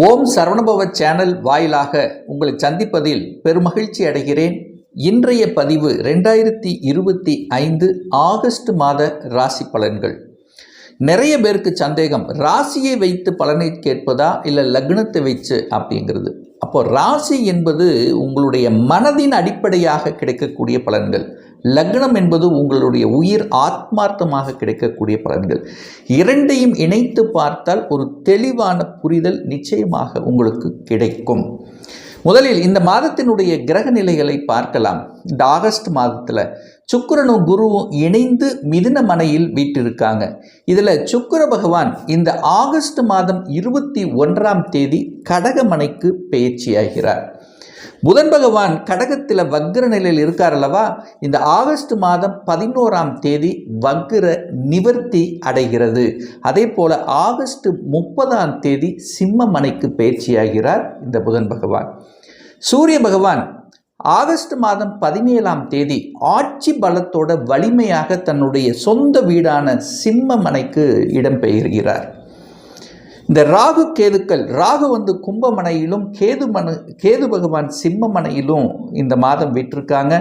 ஓம் Saravanabhava channel வாயிலாக உங்களை சந்திப்பதில் பெருமகிழ்ச்சி அடைகிறேன். இன்றைய பதிவு ரெண்டாயிரத்தி இருபத்தி ஐந்து ஆகஸ்ட் மாத ராசி பலன்கள். நிறைய பேருக்கு சந்தேகம் ராசியை வைத்து பலனை கேட்பதா இல்லை லக்னத்தை வச்சு அப்படிங்கிறது. அப்போ ராசி என்பது உங்களுடைய மனதின் அடிப்படையாக கிடைக்கக்கூடிய பலன்கள். லக்னம் என்பது உங்களுடைய உயிர் ஆத்மார்த்தமாக கிடைக்கக்கூடிய பலன்கள். இரண்டையும் இணைத்து பார்த்தால் ஒரு தெளிவான புரிதல் நிச்சயமாக உங்களுக்கு கிடைக்கும். முதலில் இந்த மாதத்தினுடைய கிரக நிலைகளை பார்க்கலாம். இந்த ஆகஸ்ட் மாதத்தில் சுக்கிரனும் குருவும் இணைந்து மிதுன மனையில் வீட்டிருக்காங்க இதில் சுக்கிர பகவான் இந்த ஆகஸ்ட் மாதம் இருபத்தி ஒன்றாம் தேதி கடகமனைக்கு பயிற்சியாகிறார் புதன் பகவான் கடகத்தில் வக்ர நிலையில் இருக்கார் அல்லவா? இந்த ஆகஸ்ட் மாதம் பதினோராம் தேதி வக்ர நிவர்த்தி அடைகிறது. அதே போல் ஆகஸ்ட் முப்பதாம் தேதி சிம்ம மனைக்கு பயிற்சியாகிறார் இந்த புதன் பகவான். சூரிய பகவான் ஆகஸ்ட் மாதம் பதினேழாம் தேதி ஆட்சி பலத்தோட வலிமையாக தன்னுடைய சொந்த வீடான சிம்மமனைக்கு இடம்பெயர்கிறார் இந்த ராகு கேதுக்கள் ராகு வந்து கும்பமனையிலும் கேது மனு கேது பகவான் சிம்மமனையிலும் இந்த மாதம் விட்டிருக்காங்க.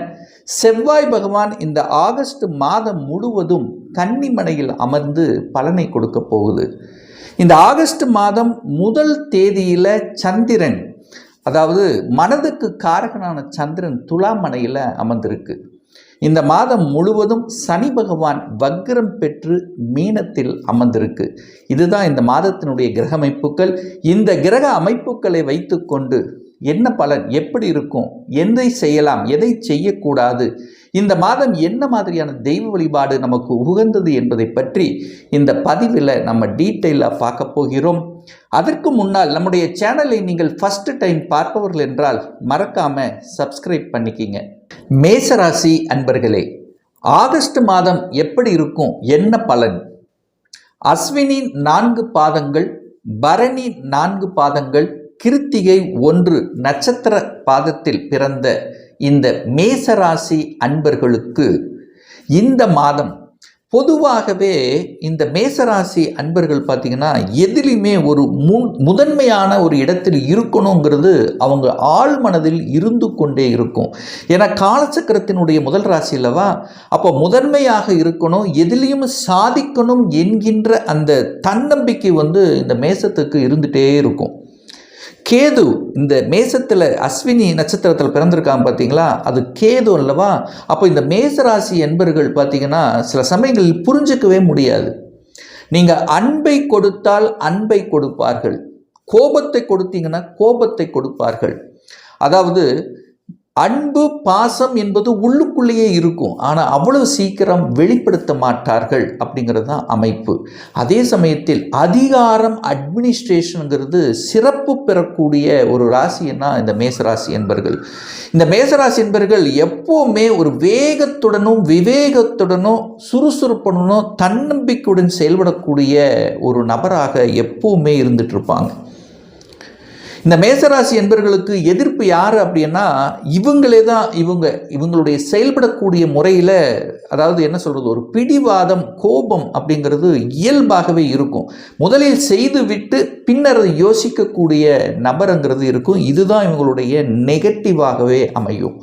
செவ்வாய் பகவான் இந்த ஆகஸ்ட் மாதம் முழுவதும் கன்னிமனையில் அமர்ந்து பலனை கொடுக்க போகுது. இந்த ஆகஸ்ட் மாதம் முதல் தேதியில் சந்திரன் அதாவது மனதுக்கு காரகனான சந்திரன் துலாமனையில் அமர்ந்திருக்கு. இந்த மாதம் முழுவதும் சனி பகவான் வக்ரம் பெற்று மீனத்தில் அமர்ந்திருக்கு. இதுதான் இந்த மாதத்தினுடைய கிரக அமைப்புகள் இந்த கிரக அமைப்புகளை வைத்துக்கொண்டு என்ன பலன்? எப்படி இருக்கும்? எதை செய்யலாம்? எதை செய்யக்கூடாது? இந்த மாதம் என்ன மாதிரியான தெய்வ வழிபாடு நமக்கு உகந்தது என்பதை பற்றி இந்த பதிவில் நம்ம டீட்டெயிலாக பார்க்க போகிறோம். அதற்கு முன்னால் நம்முடைய சேனலை நீங்கள் ஃபஸ்ட்டு டைம் பார்ப்பவர்கள் என்றால் மறக்காமல் சப்ஸ்கிரைப் பண்ணிக்கிங்க. மேசராசி அன்பர்களே ஆகஸ்ட் மாதம் எப்படி இருக்கும்? என்ன பலன்? அஸ்வினி நான்கு பாதங்கள் பரணி நான்கு பாதங்கள் கிருத்திகை ஒன்று நட்சத்திர பாதத்தில் பிறந்த இந்த மேசராசி அன்பர்களுக்கு இந்த மாதம் பொதுவாகவே இந்த மேசராசி அன்பர்கள் பார்த்திங்கன்னா எதிலுமே ஒரு மு முதன்மையான ஒரு இடத்தில் இருக்கணுங்கிறது அவங்க ஆள் மனதில் இருந்து கொண்டே இருக்கும். ஏன்னா காலச்சக்கரத்தினுடைய முதல் ராசி அல்லவா? அப்போ முதன்மையாக இருக்கணும் எதிலையும் சாதிக்கணும் என்கின்ற அந்த தன்னம்பிக்கை வந்து இந்த மேசத்துக்கு இருந்துகிட்டே இருக்கும். கேது இந்த மேசத்தில் அஸ்வினி நட்சத்திரத்தில் பிறந்திருக்காங்க பார்த்தீங்களா அது கேது அல்லவா? அப்போ இந்த மேசராசி என்பர்கள் பார்த்தீங்கன்னா சில சமயங்களில் புரிஞ்சிக்கவே முடியாது. நீங்கள் அன்பை கொடுத்தால் அன்பை கொடுப்பார்கள். கோபத்தை கொடுத்தீங்கன்னா கோபத்தை கொடுப்பார்கள். அதாவது அன்பு பாசம் என்பது உள்ளுக்குள்ளேயே இருக்கும். ஆனால் அவ்வளவு சீக்கிரம் வெளிப்படுத்த மாட்டார்கள் அப்படிங்கிறது தான் அமைப்பு. அதே சமயத்தில் அதிகாரம் அட்மினிஸ்ட்ரேஷனுங்கிறது சிறப்பு பெறக்கூடிய ஒரு ராசின்னா இந்த மேசராசி என்பர்கள். இந்த மேசராசி என்பர்கள் எப்போவுமே ஒரு வேகத்துடனும் விவேகத்துடனும் சுறுசுறுப்புடனும் தன்னம்பிக்கையுடன் செயல்படக்கூடிய ஒரு நபராக எப்போவுமே இருந்துட்டு இருப்பாங்க. இந்த மேசராசி என்பர்களுக்கு எதிர்ப்பு யார் அப்படின்னா இவங்களே தான் இவங்க இவங்களுடைய செயல்படக்கூடிய முறையில் அதாவது என்ன சொல்கிறது ஒரு பிடிவாதம் கோபம் அப்படிங்கிறது இயல்பாகவே இருக்கும். முதலில் செய்து விட்டு பின்னர் யோசிக்கக்கூடிய நபருங்கிறது இருக்கும். இதுதான் இவங்களுடைய நெகட்டிவாகவே அமையும்.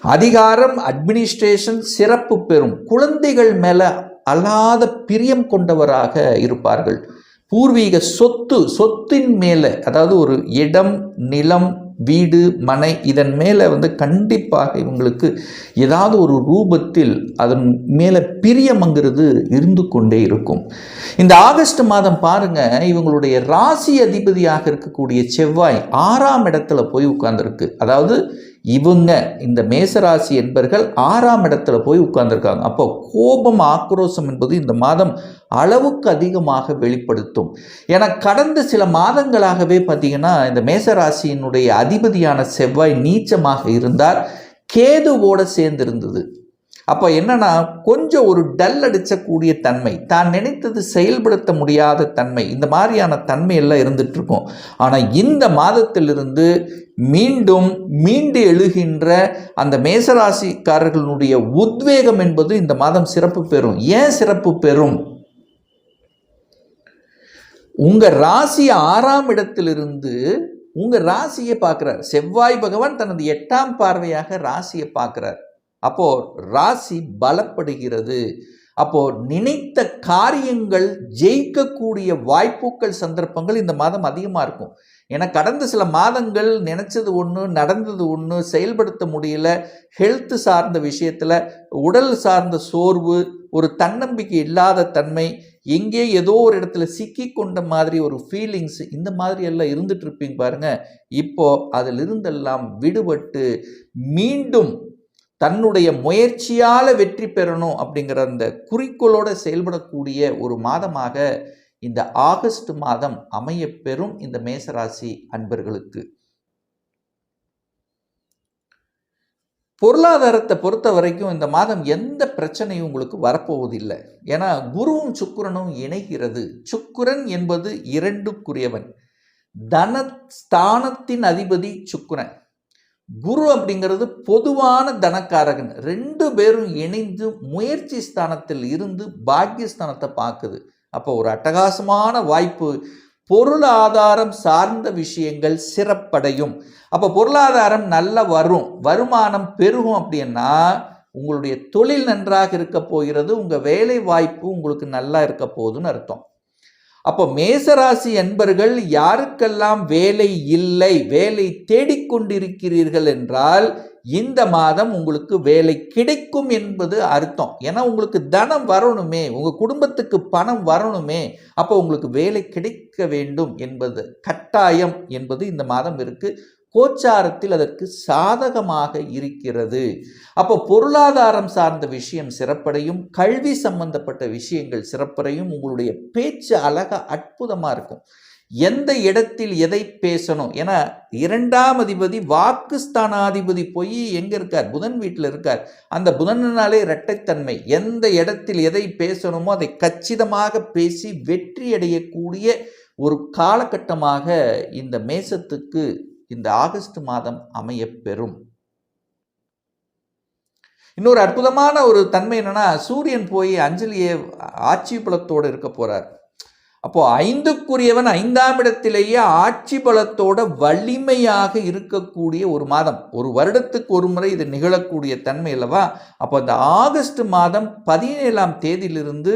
அதிகாரம் அட்மினிஸ்ட்ரேஷன் சிறப்பு பெறும். குழந்தைகள் மேலே அல்லாத பிரியம் கொண்டவராக இருப்பார்கள். பூர்வீக சொத்து சொத்தின் மேலே அதாவது ஒரு இடம் நிலம் வீடு மனை இதன் மேலே வந்து கண்டிப்பாக இவங்களுக்கு ஏதாவது ஒரு ரூபத்தில் அதன் மேலே பிரியமங்கிறது இருந்து கொண்டே இருக்கும். இந்த ஆகஸ்ட் மாதம் பாருங்க இவங்களுடைய ராசி அதிபதியாக இருக்கக்கூடிய செவ்வாய் ஆறாம் இடத்துல போய் உட்கார்ந்துருக்கு. அதாவது இவங்க இந்த மேசராசி என்பர்கள் ஆறாம் இடத்துல போய் உட்கார்ந்துருக்காங்க. அப்போ கோபம் ஆக்ரோஷம் என்பது இந்த மாதம் அளவுக்கு அதிகமாக வெளிப்படுத்தும். ஏன்னா கடந்த சில மாதங்களாகவே பார்த்தீங்கன்னா இந்த மேசராசியினுடைய அதிபதியான செவ்வாய் நீச்சமாக இருந்தார். கேதுவோடு சேர்ந்திருந்தது. அப்போ என்னன்னா கொஞ்சம் ஒரு டல் அடிச்சக்கூடிய தன்மை தான் நினைத்தது செயல்படுத்த முடியாத தன்மை இந்த மாதிரியான தன்மை எல்லாம் இருந்துட்டு இருக்கும் ஆனால் இந்த மாதத்திலிருந்து மீண்டும் மீண்டு எழுகின்ற அந்த மேசராசிக்காரர்களுடைய உத்வேகம் என்பது இந்த மாதம் சிறப்பு பெறும். ஏன் சிறப்பு பெறும்? உங்கள் ராசி ஆறாம் இடத்திலிருந்து உங்கள் ராசியை பார்க்குறார். செவ்வாய் பகவான் தனது எட்டாம் பார்வையாக ராசியை பார்க்குறார். அப்போது ராசி பலப்படுகிறது. அப்போது நினைத்த காரியங்கள் ஜெயிக்கக்கூடிய வாய்ப்புகள் சந்தர்ப்பங்கள் இந்த மாதம் அதிகமாக இருக்கும். ஏன்னா கடந்த சில மாதங்கள் நினச்சது ஒன்று நடந்தது ஒன்று செயல்படுத்த முடியல. ஹெல்த்து சார்ந்த விஷயத்தில் உடல் சார்ந்த சோர்வு ஒரு தன்னம்பிக்கை இல்லாத தன்மை எங்கே ஏதோ ஒரு இடத்துல சிக்கி கொண்ட மாதிரி ஒரு ஃபீலிங்ஸ் இந்த மாதிரி எல்லாம் இருந்துட்டு இருப்பீங்க பாருங்க. இப்போ அதிலிருந்தெல்லாம் விடுபட்டு மீண்டும் தன்னுடைய முயற்சியால் வெற்றி பெறணும் அப்படிங்கிற அந்த குறிக்கோளோடு செயல்படக்கூடிய ஒரு மாதமாக இந்த ஆகஸ்ட் மாதம் அமைய பெறும் இந்த மேசராசி அன்பர்களுக்கு. பொருளாதாரத்தை பொறுத்த வரைக்கும் இந்த மாதம் எந்த பிரச்சனையும் உங்களுக்கு வரப்போவதில்லை. ஏன்னா குருவும் சுக்கரனும் இணைகிறது. சுக்கிரன் என்பது இரண்டுக்குரியவன். தன ஸ்தானத்தின் அதிபதி சுக்கிரன். குரு அப்படிங்கிறது பொதுவான தனக்காரகன். ரெண்டு பேரும் இணைந்து முயற்சி ஸ்தானத்தில் இருந்து பாக்கியஸ்தானத்தை பார்க்குது. அப்போ ஒரு அட்டகாசமான வாய்ப்பு. பொருளாதாரம் சார்ந்த விஷயங்கள் சிறப்படையும். அப்போ பொருளாதாரம் நல்லா வரும். வருமானம் பெருகும் அப்படின்னா உங்களுடைய தொழில் நன்றாக இருக்க போகிறது. உங்கள் வேலை வாய்ப்பு உங்களுக்கு நல்லா இருக்க போகுதுன்னு அர்த்தம். அப்போ மேசராசி என்பர்கள் யாருக்கெல்லாம் வேலை இல்லை வேலை தேடிக்கொண்டிருக்கிறீர்கள் என்றால் இந்த மாதம் உங்களுக்கு வேலை கிடைக்கும் என்பது அர்த்தம். ஏன்னா உங்களுக்கு தனம் வரணுமே உங்கள் குடும்பத்துக்கு பணம் வரணுமே அப்போ உங்களுக்கு வேலை கிடைக்க வேண்டும் என்பது கட்டாயம் என்பது இந்த மாதம் இருக்குது கோச்சாரத்தில் அதற்கு சாதகமாக இருக்கிறது. அப்போ பொருளாதாரம் சார்ந்த விஷயம் சிறப்படையும் கல்வி சம்பந்தப்பட்ட விஷயங்கள் சிறப்படையும் உங்களுடைய பேச்சு அழக அற்புதமாக இருக்கும். எந்த இடத்தில் எதை பேசணும்? ஏன்னா இரண்டாம் அதிபதி வாக்குஸ்தானாதிபதி போய் எங்கே இருக்கார்? புதன் வீட்டில் இருக்கார். அந்த புதனாலே இரட்டைத்தன்மை. எந்த இடத்தில் எதை பேசணுமோ அதை கச்சிதமாக பேசி வெற்றி அடையக்கூடிய ஒரு காலகட்டமாக இந்த மேசத்துக்கு இந்த ஆகஸ்ட் மாதம் அமைய பெறும் இன்னொரு அற்புதமான ஒரு தன்மை என்னன்னா சூரியன் போய் அஞ்சலியை ஆட்சி பலத்தோடு இருக்க போறார். அப்போ ஐந்துக்குரியவன் ஐந்தாம் இடத்திலேயே ஆட்சி பலத்தோட வலிமையாக இருக்கக்கூடிய ஒரு மாதம். ஒரு வருடத்துக்கு ஒரு முறை இது நிகழக்கூடிய தன்மை அல்லவா? அப்போ அந்த ஆகஸ்ட் மாதம் பதினேழாம் தேதியிலிருந்து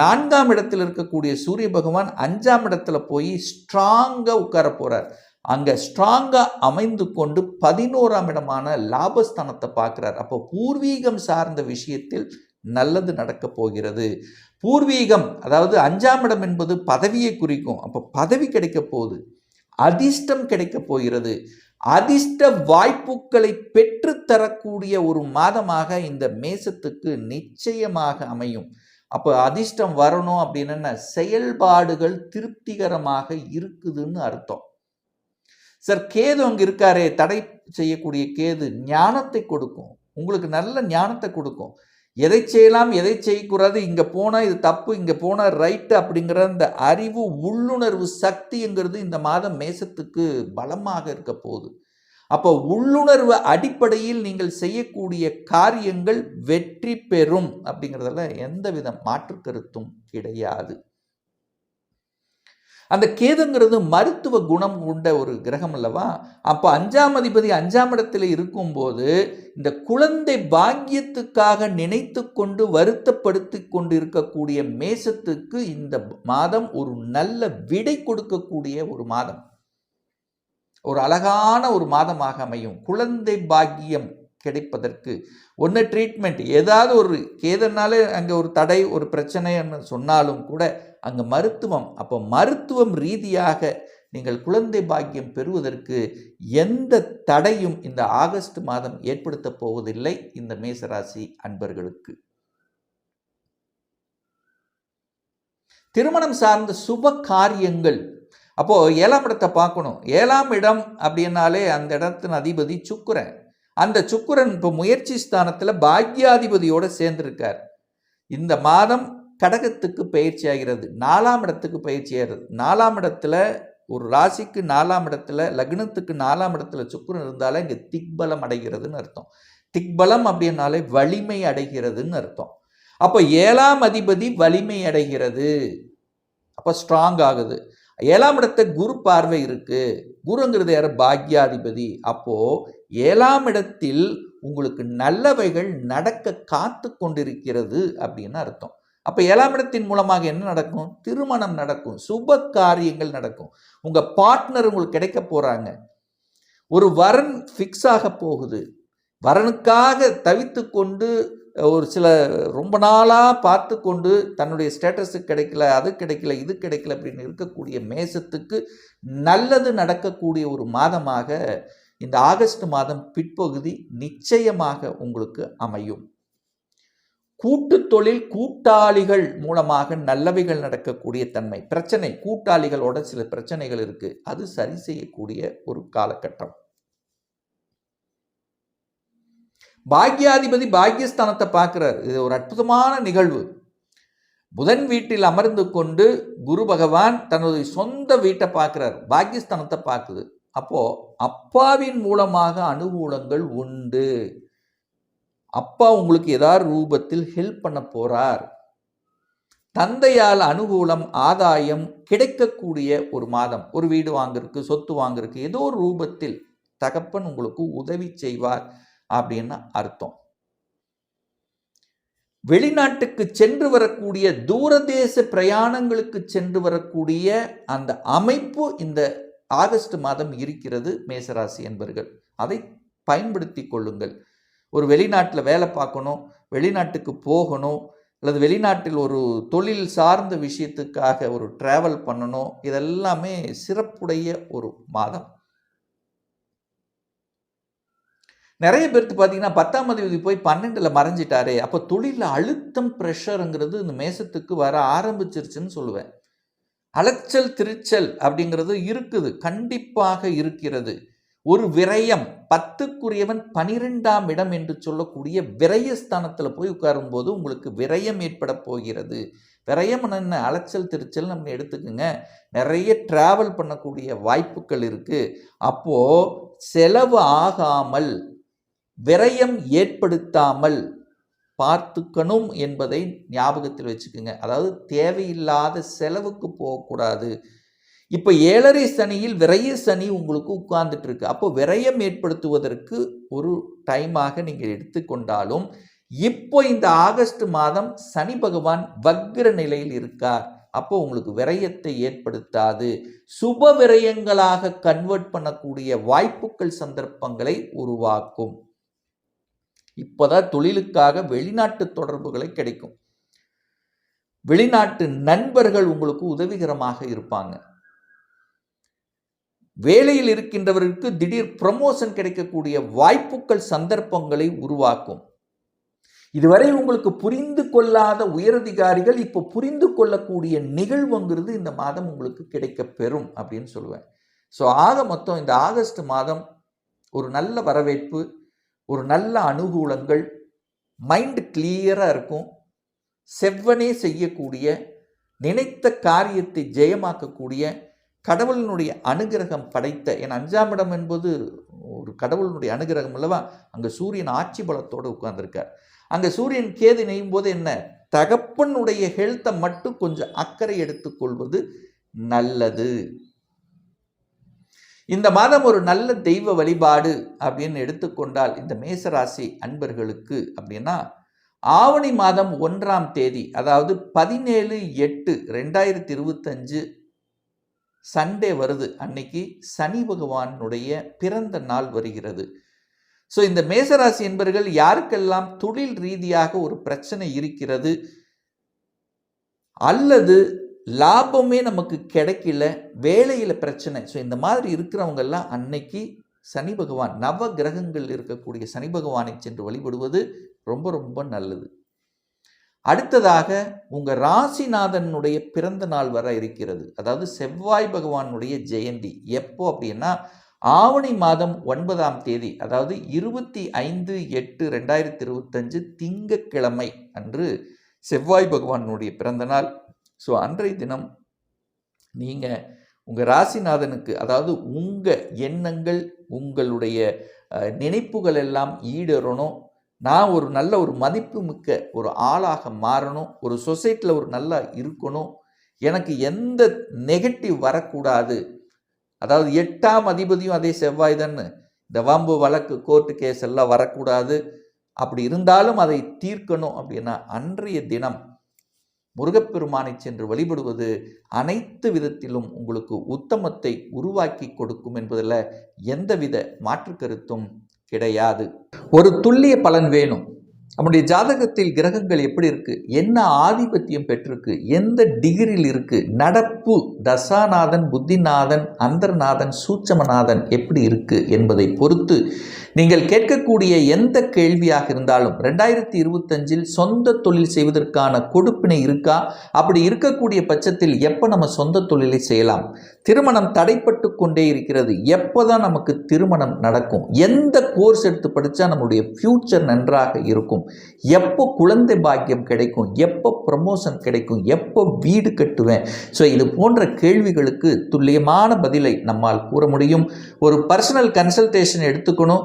நான்காம் இடத்தில் இருக்கக்கூடிய சூரிய பகவான் அஞ்சாம் இடத்துல போய் ஸ்ட்ராங்காக உட்கார போறார். அங்கே ஸ்ட்ராங்காக அமைந்து கொண்டு பதினோராம் இடமான லாபஸ்தானத்தை பார்க்குறார். அப்போ பூர்வீகம் சார்ந்த விஷயத்தில் நல்லது நடக்கப் போகிறது. பூர்வீகம் அதாவது அஞ்சாம் இடம் என்பது பதவியை குறிக்கும். அப்போ பதவி கிடைக்க போகுது. அதிர்ஷ்டம் கிடைக்க போகிறது. அதிர்ஷ்ட வாய்ப்புகளை பெற்றுத்தரக்கூடிய ஒரு மாதமாக இந்த மேசத்துக்கு நிச்சயமாக அமையும். அப்போ அதிர்ஷ்டம் வரணும் அப்படின்னா செயல்பாடுகள் திருப்திகரமாக இருக்குதுன்னு அர்த்தம். சார் கேது அங்கே இருக்காரே தடை செய்யக்கூடிய கேது ஞானத்தை கொடுக்கும். உங்களுக்கு நல்ல ஞானத்தை கொடுக்கும். எதை செய்யலாம் எதை செய்யக்கூடாது இங்கே போனால் இது தப்பு இங்கே போனால் ரைட்டு அப்படிங்கிற அந்த அறிவு உள்ளுணர்வு சக்திங்கிறது இந்த மாதம் மேசத்துக்கு பலமாக இருக்க போகுது. அப்போ உள்ளுணர்வு அடிப்படையில் நீங்கள் செய்யக்கூடிய காரியங்கள் வெற்றி பெறும் அப்படிங்கிறதுல எந்த வித மாற்று கருத்தும் கிடையாது. அந்த கேதுங்கிறது மருத்துவ குணம் கொண்ட ஒரு கிரகம் அல்லவா? அப்போ அஞ்சாம் அதிபதி அஞ்சாம் இடத்துல இருக்கும்போது இந்த குழந்தை பாக்கியத்துக்காக நினைத்து கொண்டு வருத்தப்படுத்தி கொண்டு இருக்கக்கூடிய மேசத்துக்கு இந்த மாதம் ஒரு நல்ல விடை கொடுக்கக்கூடிய ஒரு மாதம். ஒரு அழகான ஒரு மாதமாக அமையும். குழந்தை பாக்கியம் கிடைப்பதற்கு. ஒன்று ட்ரீட்மெண்ட் ஏதாவது ஒரு கேதனாலே அங்கே ஒரு தடை ஒரு பிரச்சனைன்னு சொன்னாலும் கூட அங்கே மருத்துவம். அப்போ மருத்துவம் ரீதியாக நீங்கள் குழந்தை பாக்கியம் பெறுவதற்கு எந்த தடையும் இந்த ஆகஸ்ட் மாதம் ஏற்படுத்த போவதில்லை இந்த மேசராசி அன்பர்களுக்கு. திருமணம் சார்ந்த சுப காரியங்கள். அப்போது ஏழாம் இடத்தை பார்க்கணும். ஏழாம் இடம் அப்படின்னாலே அந்த இடத்தின் அதிபதி சுக்குரன். அந்த சுக்குரன் இப்போ முயற்சி ஸ்தானத்தில் பாக்யாதிபதியோடு சேர்ந்திருக்கார். இந்த மாதம் கடகத்துக்கு பயிற்சி ஆகிறது. நாலாம் இடத்துக்கு பயிற்சி ஆகிறது. நாலாம் இடத்துல ஒரு ராசிக்கு நாலாம் இடத்துல லக்னத்துக்கு நாலாம் இடத்துல சுக்குரன் இருந்தாலே இங்கே திக்பலம் அடைகிறதுன்னு அர்த்தம். திக்பலம் அப்படின்னாலே வலிமை அடைகிறதுன்னு அர்த்தம். அப்போ ஏழாம் அதிபதி வலிமை அடைகிறது. அப்போ ஸ்ட்ராங் ஆகுது. ஏழாம் இடத்த குரு பார்வை இருக்கு. குருங்கிறது யார்? பாக்யாதிபதி. அப்போ ஏழாம் இடத்தில் உங்களுக்கு நல்லவைகள் நடக்க காத்து கொண்டிருக்கிறது அப்படின்னு அர்த்தம். அப்போ ஏழாம் இடத்தின் மூலமாக என்ன நடக்கும்? திருமணம் நடக்கும். சுப காரியங்கள் நடக்கும். உங்கள் பார்ட்னர் உங்களுக்கு கிடைக்க போகிறாங்க ஒரு வரன் ஃபிக்ஸ் ஆக போகுது. வரனுக்காக தவித்து கொண்டு ஒரு சில ரொம்ப நாளாக பார்த்து கொண்டு தன்னுடைய ஸ்டேட்டஸு கிடைக்கல அது கிடைக்கல இது கிடைக்கல அப்படின்னு இருக்கக்கூடிய மேசத்துக்கு நல்லது நடக்கக்கூடிய ஒரு மாதமாக இந்த ஆகஸ்ட் மாதம் பிற்பகுதி நிச்சயமாக உங்களுக்கு அமையும். கூட்டு தொழில் கூட்டாளிகள் மூலமாக நல்லவைகள் நடக்கக்கூடிய தன்மை. பிரச்சனை கூட்டாளிகளோட சில பிரச்சனைகள் இருக்குது அது சரி செய்யக்கூடிய ஒரு காலகட்டம். பாக்யாதிபதி பாக்யஸ்தானத்தை பார்க்குறார். இது ஒரு அற்புதமான நிகழ்வு. புதன் வீட்டில் அமர்ந்து கொண்டு குரு பகவான் தனது சொந்த வீட்டை பார்க்குறார். பாக்யஸ்தானத்தை பார்க்குது. அப்போ அப்பாவின் மூலமாக அனுகூலங்கள் உண்டு. அப்பா உங்களுக்கு ஏதாவது ரூபத்தில் ஹெல்ப் பண்ண போகிறார் தந்தையால் அனுகூலம் ஆதாயம் கிடைக்கக்கூடிய ஒரு மாதம். ஒரு வீடு வாங்குறதுக்கு சொத்து வாங்குறதுக்கு ஏதோ ஒரு ரூபத்தில் தகப்பன் உங்களுக்கு உதவி செய்வார். அப்படின்னு அர்த்தம். வெளிநாட்டுக்கு சென்று வரக்கூடிய தூரதேச பிரயாணங்களுக்கு சென்று வரக்கூடிய அந்த அமைப்பு இந்த ஆகஸ்ட் மாதம் இருக்கிறது மேசராசி என்பர்கள். அதை பயன்படுத்தி கொள்ளுங்கள். ஒரு வெளிநாட்டில் வேலை பார்க்கணும் வெளிநாட்டுக்கு போகணும் அல்லது வெளிநாட்டில் ஒரு தொழில் சார்ந்த விஷயத்துக்காக ஒரு ட்ராவல் பண்ணணும் இதெல்லாமே சிறப்புடைய ஒரு மாதம். நிறைய பேருக்கு பார்த்தீங்கன்னா பத்தாம் தேதி போய் பன்னெண்டில் மறைஞ்சிட்டாரே. அப்போ தொழிலில் அழுத்தம் ப்ரெஷருங்கிறது இந்த மேசத்துக்கு வர ஆரம்பிச்சிருச்சுன்னு சொல்லுவேன். அலைச்சல் திருச்சல் அப்படிங்கிறது இருக்குது. கண்டிப்பாக இருக்கிறது. ஒரு விரயம் பத்துக்குரியவன் பனிரெண்டாம் இடம் என்று சொல்லக்கூடிய விரயஸ்தானத்தில் போய் உட்காரும்போது உங்களுக்கு விரயம் ஏற்பட போகிறது. விரயம் என்ன? அலைச்சல் திருச்சல் நம்ம எடுத்துக்கோங்க. நிறைய டிராவல் பண்ணக்கூடிய வாய்ப்புகள் இருக்குது அப்போது செலவு ஆகாமல் விரயம் ஏற்படுத்தாமல் பார்த்துக்கணும் என்பதை ஞாபகத்தில் வச்சுக்கோங்க. அதாவது தேவையில்லாத செலவுக்கு போகக்கூடாது. இப்போ ஏழரை சனியில் விரைய சனி உங்களுக்கு உட்கார்ந்துட்டு இருக்கு அப்போ விரயம் ஏற்படுத்துவதற்கு ஒரு டைமாக நீங்கள் எடுத்துக்கொண்டாலும் இப்போ இந்த ஆகஸ்ட் மாதம் சனி பகவான் வக்ர நிலையில் இருக்கார். அப்போ உங்களுக்கு விரயத்தை ஏற்படுத்தாது. சுப விரயங்களாக கன்வெர்ட் பண்ணக்கூடிய வாய்ப்புகள் சந்தர்ப்பங்களை உருவாக்கும். இப்போதான் தொழிலுக்காக வெளிநாட்டு தொடர்புகளை கிடைக்கும். வெளிநாட்டு நண்பர்கள் உங்களுக்கு உதவிகரமாக இருப்பாங்க. வேலையில் இருக்கின்றவர்களுக்கு திடீர் ப்ரமோஷன் கிடைக்கக்கூடிய வாய்ப்புகள் சந்தர்ப்பங்களை உருவாக்கும். இதுவரை உங்களுக்கு புரிந்து கொள்ளாத உயரதிகாரிகள் இப்போ புரிந்து கொள்ளக்கூடிய நிகழ்வுங்கிறது இந்த மாதம் உங்களுக்கு கிடைக்க பெறும் அப்படின்னு சொல்லுவேன். ஸோ ஆக மொத்தம் இந்த ஆகஸ்ட் மாதம் ஒரு நல்ல வரவேற்பு ஒரு நல்ல அனுகூலங்கள் மைண்டு கிளியராக இருக்கும். செவ்வனே செய்யக்கூடிய நினைத்த காரியத்தை ஜெயமாக்கக்கூடிய கடவுளினுடைய அனுகிரகம் படைத்த என் அஞ்சாம் இடம் என்பது ஒரு கடவுளினுடைய அனுகிரகம் அல்லவா? அங்கே சூரியன் ஆட்சி பலத்தோடு உட்கார்ந்துருக்கார். அங்கே சூரியன் கேது நெய்யும் போது என்ன? தகப்பனுடைய ஹெல்த்தை மட்டும் கொஞ்சம் அக்கறை எடுத்துக்கொள்வது நல்லது. இந்த மாதம் ஒரு நல்ல தெய்வ வழிபாடு அப்படின்னு எடுத்துக்கொண்டால் இந்த மேசராசி அன்பர்களுக்கு அப்படின்னா ஆவணி மாதம் ஒன்றாம் தேதி அதாவது பதினேழு எட்டு ரெண்டாயிரத்தி இருபத்தஞ்சு சண்டே வருது. அன்னைக்கு சனி பகவானுடைய பிறந்த நாள் வருகிறது. ஸோ இந்த மேசராசி என்பர்கள் யாருக்கெல்லாம் தொழில் ரீதியாக ஒரு பிரச்சனை இருக்கிறது அல்லது லாபமே நமக்கு கிடைக்கல வேலையில் பிரச்சனை. ஸோ இந்த மாதிரி இருக்கிறவங்கெல்லாம் அன்னைக்கு சனி பகவான் நவ கிரகங்கள் இருக்கக்கூடிய சனி பகவானை சென்று வழிபடுவது ரொம்ப ரொம்ப நல்லது. அடுத்ததாக உங்கள் ராசிநாதனுடைய பிறந்த நாள் வர இருக்கிறது. அதாவது செவ்வாய் பகவானுடைய ஜெயந்தி. எப்போ அப்படின்னா ஆவணி மாதம் ஒன்பதாம் தேதி அதாவது இருபத்தி ஐந்து எட்டு ரெண்டாயிரத்தி இருபத்தஞ்சு திங்கக்கிழமை அன்று செவ்வாய் பகவானுடைய பிறந்தநாள் ஸோ அன்றைய தினம் நீங்கள் உங்கள் ராசிநாதனுக்கு அதாவது உங்கள் எண்ணங்கள் உங்களுடைய நினைப்புகள் எல்லாம் ஈடேறணும். நான் ஒரு நல்ல ஒரு மதிப்பு மிக்க ஒரு ஆளாக மாறணும். ஒரு சொசைட்டியில் ஒரு நல்லா இருக்கணும். எனக்கு எந்த நெகட்டிவ் வரக்கூடாது. அதாவது எட்டாம் அதிபதியும் அதே செவ்வாய் தானே இந்த வம்பு வழக்கு கோர்ட்டு கேஸ் எல்லாம் வரக்கூடாது. அப்படி இருந்தாலும் அதை தீர்க்கணும் அப்படின்னா அன்றைய தினம் முருகப்பெருமானை சென்று வழிபடுவது அனைத்து விதத்திலும் உங்களுக்கு உத்தமத்தை உருவாக்கி கொடுக்கும் என்பதில் எந்தவித மாற்று கருத்தும் கிடையாது. ஒரு துல்லிய பலன் வேணும். நம்முடைய ஜாதகத்தில் கிரகங்கள் எப்படி இருக்குது என்ன ஆதிபத்தியம் பெற்றிருக்கு? எந்த டிகிரியில் இருக்குது நடப்பு தசாநாதன் புத்திநாதன் அந்தர்நாதன் சூட்சமநாதன் எப்படி இருக்குது என்பதை பொறுத்து நீங்கள் கேட்கக்கூடிய எந்த கேள்வியாக இருந்தாலும் ரெண்டாயிரத்தி இருபத்தஞ்சில் சொந்த தொழில் செய்வதற்கான கொடுப்பினை இருக்கா? அப்படி இருக்கக்கூடிய பட்சத்தில் எப்போ நம்ம சொந்த தொழிலை செய்யலாம்? திருமணம் தடைப்பட்டு கொண்டே இருக்கிறது. எப்போ தான் நமக்கு திருமணம் நடக்கும்? எந்த கோர்ஸ் எடுத்து படித்தா நம்முடைய ஃப்யூச்சர் நன்றாக இருக்கும்? எப்போ குழந்தை பாக்கியம் கிடைக்கும்? எப்போ ப்ரமோஷன் கிடைக்கும்? எப்போ வீடு கட்டுவேன்? ஸோ இது போன்ற கேள்விகளுக்கு துல்லியமான பதிலை நம்மால் கூற முடியும். ஒரு பர்சனல் கன்சல்டேஷன் எடுத்துக்கணும்.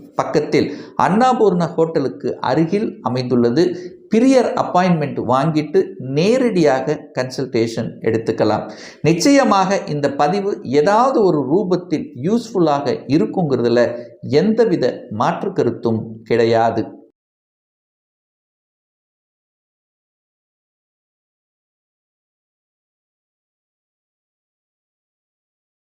பக்கத்தில் அன்னபூர்ண ஹோட்டலுக்கு அருகில் அமைந்துள்ளது. பிரியர் அப்பாயின்மெண்ட் வாங்கிட்டு நேரடியாக கன்சல்டேஷன் எடுத்துக்கலாம். நிச்சயமாக இந்த பதிவு ஏதாவது ஒரு ரூபத்தில் யூஸ்ஃபுல்லாக இருக்குங்கிறதுல எந்தவித மாற்று கருத்தும் கிடையாது.